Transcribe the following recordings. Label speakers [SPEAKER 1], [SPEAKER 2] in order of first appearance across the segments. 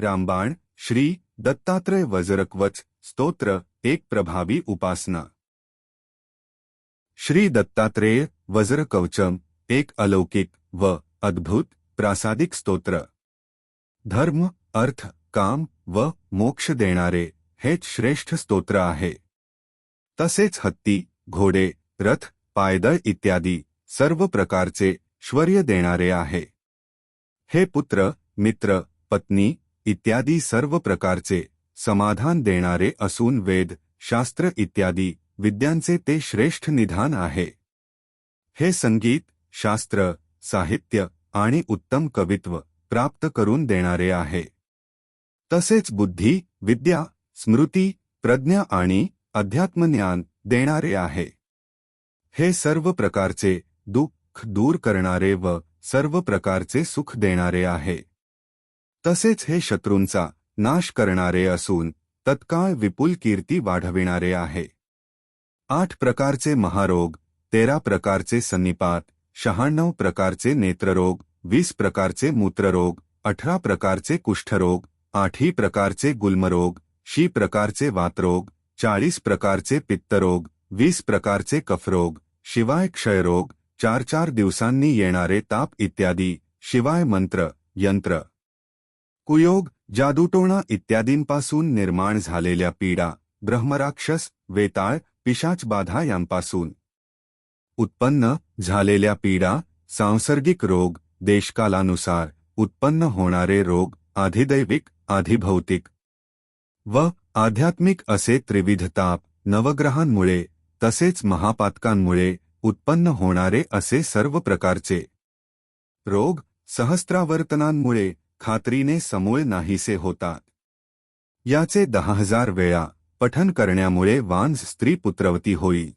[SPEAKER 1] रामबाण, श्री दत्तात्रय वज्रकवच, स्तोत्र, एक प्रभावी उपासना। श्री दत्तात्रेय वज्रकवचम, एक अलौकिक व अद्भुत प्रासादिक स्तोत्र। धर्म, अर्थ, काम व मोक्ष देणारे हेच श्रेष्ठ स्तोत्र आहे. तसेच हत्ती, घोडे, रथ, पायदळ इत्यादी सर्व प्रकारचे श्वर्य देणारे आहे. हे पुत्र, मित्र, पत्नी इत्यादी सर्व प्रकारचे समाधान देणारे असून वेद शास्त्र इत्यादी विद्यांचे ते श्रेष्ठ निधान आहे. हे संगीत शास्त्र साहित्य आणि उत्तम कवित्व प्राप्त करून देणारे आहे. तसेच बुद्धी विद्या स्मृती प्रज्ञा आणि अध्यात्मज्ञान देणारे आहे. हे सर्व प्रकारचे दुःख दूर करणारे व सर्व प्रकारचे सुख देणारे आहे. तसेच हे शत्रूंचा नाश करणारे असून तत्काळ विपुल कीर्ती वाढविणारे आहे. आठ प्रकारचे महारोग तेरा प्रकारचे सन्निपात शहाण्णव प्रकारचे नेत्ररोग वीस प्रकारचे मूत्ररोग अठरा प्रकारचे कुष्ठरोग आठही प्रकारचे गुल्मरोग शी प्रकारचे वातरोग चाळीस प्रकारचे पित्तरोग वीस प्रकारचे कफरोग शिवाय क्षयरोग चार चार दिवसांनी येणारे ताप इत्यादी शिवाय मंत्र यंत्र. कुयोग, जादूटोणा इत्यादींपासून निर्माण झालेल्या पीडा, ब्रह्मराक्षस, वेताळ पिशाचबाधा यांपासून उत्पन्न झालेल्या पीडा, सांसर्गिक रोग, देशकालानुसार उत्पन्न होणारे रोग, आधिदैविक, आधिभौतिक व आध्यात्मिक असे त्रिविध ताप, नवग्रहांमुळे तसेच महापातकांमुळे उत्पन्न होणारे असे सर्व प्रकारचे रोग सहस्त्रावर्तनांमुळे खात्रीने समूळ नाहीसे होतात. याचे दहा हजार वेळा पठन करण्यामुळे वांज स्त्री पुत्रवती होईल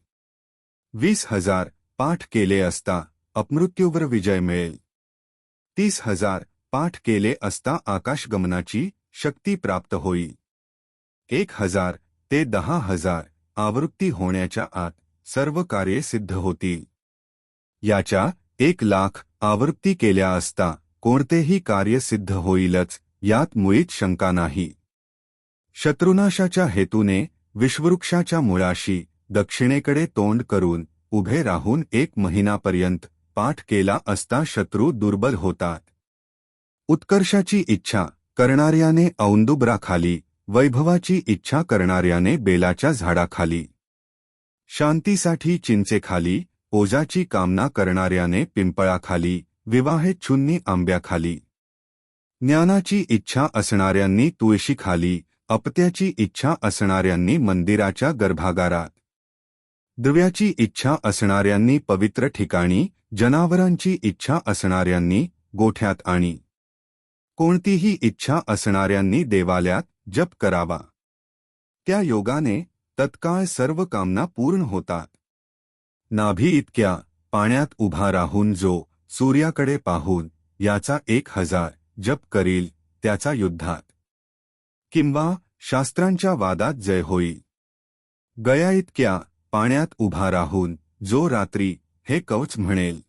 [SPEAKER 1] वीस हजार पाठ केले असता अपमृत्यूवर विजय मिळेल. तीस हजार पाठ केले असता आकाशगमनाची शक्ती प्राप्त होईल एक हजार ते दहा हजार आवृत्ती होण्याच्या आत सर्व कार्ये सिद्ध होतील. याच्या एक लाख आवृत्ती केल्या असता कोणतेही कार्य सिद्ध होईलच यात मुळीच शंका नाही. शत्रुनाशाच्या हेतूने विश्ववृक्षाच्या मुळाशी दक्षिणेकडे तोंड करून उभे राहून एक महिनापर्यंत पाठ केला असता शत्रू दुर्बल होतात. उत्कर्षाची इच्छा करणाऱ्याने औंदुबराखाली वैभवाची इच्छा करणाऱ्याने बेलाच्या झाडाखाली. शांतीसाठी चिंचेखाली ओजाची कामना करणाऱ्याने पिंपळाखाली विवाहेच्छुन्नी आंब्याखाली ज्ञानाची इच्छा असणाऱ्यांनी तुळशीखाली अपत्याची इच्छा असणाऱ्यांनी मंदिराच्या गर्भागारात. द्रव्याची इच्छा असणाऱ्यांनी पवित्र ठिकाणी जनावरांची इच्छा असणाऱ्यांनी गोठ्यात आणि कोणतीही इच्छा असणाऱ्यांनी देवालयात जप करावा. त्या योगाने तत्काळ सर्व कामना पूर्ण होतात. नाभी इतक्या पाण्यात उभा राहून जो सूर्याकडे पाहून याचा एक हजार जप करील त्याचा युद्धात. किंवा शास्त्रांच्या वादात जय होईल. गया इतक्या पाण्यात उभा राहून जो रात्री हे कवच म्हणेल.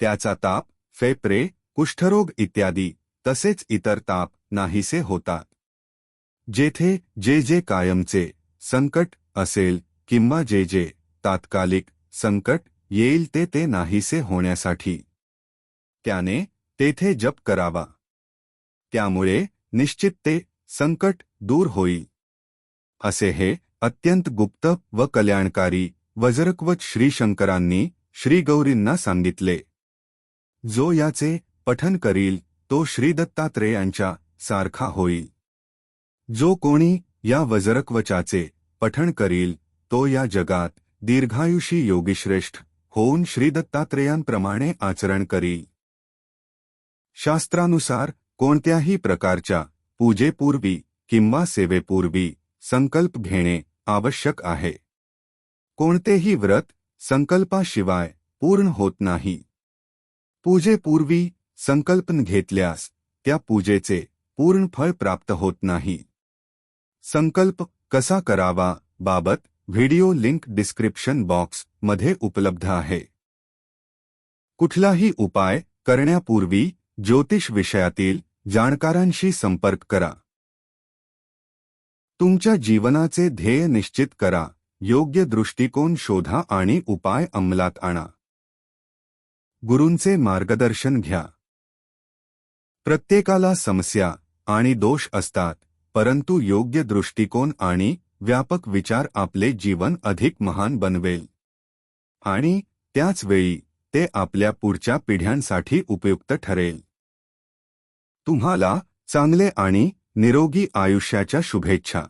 [SPEAKER 1] त्याचा ताप फेप्रे कुष्ठरोग इत्यादी तसेच इतर ताप नाहीसे होतात. जेथे जे जे कायमचे संकट असेल किंवा जे जे तात्कालिक संकट येईल ते ते नाहीसे होण्यासाठी. त्याने तेथे जप करावा. त्यामुळे निश्चित ते संकट दूर होईल. असे हे अत्यंत गुप्त व कल्याणकारी वज्रकवच श्रीशंकरांनी श्रीगौरींना सांगितले. जो याचे पठन करील तो श्रीदत्तात्रेयांच्या सारखा होईल. जो कोणी या वज्रकवचाचे पठण करील तो या जगात दीर्घायुषी योगीश्रेष्ठ होऊन श्रीदत्तात्रेयांप्रमाणे आचरण करी. शास्त्रानुसार, कोणत्याही प्रकारच्या पूजेपूर्वी किंवा सेवेपूर्वी संकल्प घेणे आवश्यक आहे. कोणतेही व्रत संकल्पाशिवाय पूर्ण होत नाही. पूजेपूर्वी संकल्पन घेतल्यास त्या पूजेचे पूर्ण फळ प्राप्त होत नाही. संकल्प कसा करावा बाबत व्हिडिओ लिंक डिस्क्रिप्शन बॉक्स मध्ये उपलब्ध आहे. कुठलाही उपाय करण्यापूर्वी ज्योतिष विषयातील जाणकारांशी संपर्क करा. तुमच्या जीवनाचे ध्येय निश्चित करा. योग्य दृष्टिकोन शोधा आणि उपाय अंमलात आणा. गुरूंचे मार्गदर्शन घ्या. प्रत्येकाला समस्या आणि दोष असतात, परंतु योग्य दृष्टिकोन आणि व्यापक विचार आपले जीवन अधिक महान बनवेल. आणि त्याच वेळी ते आपल्या पुढच्या पिढ्यांसाठी उपयुक्त ठरेल. तुम्हाला चांगले आणि निरोगी आयुष्याच्या शुभेच्छा.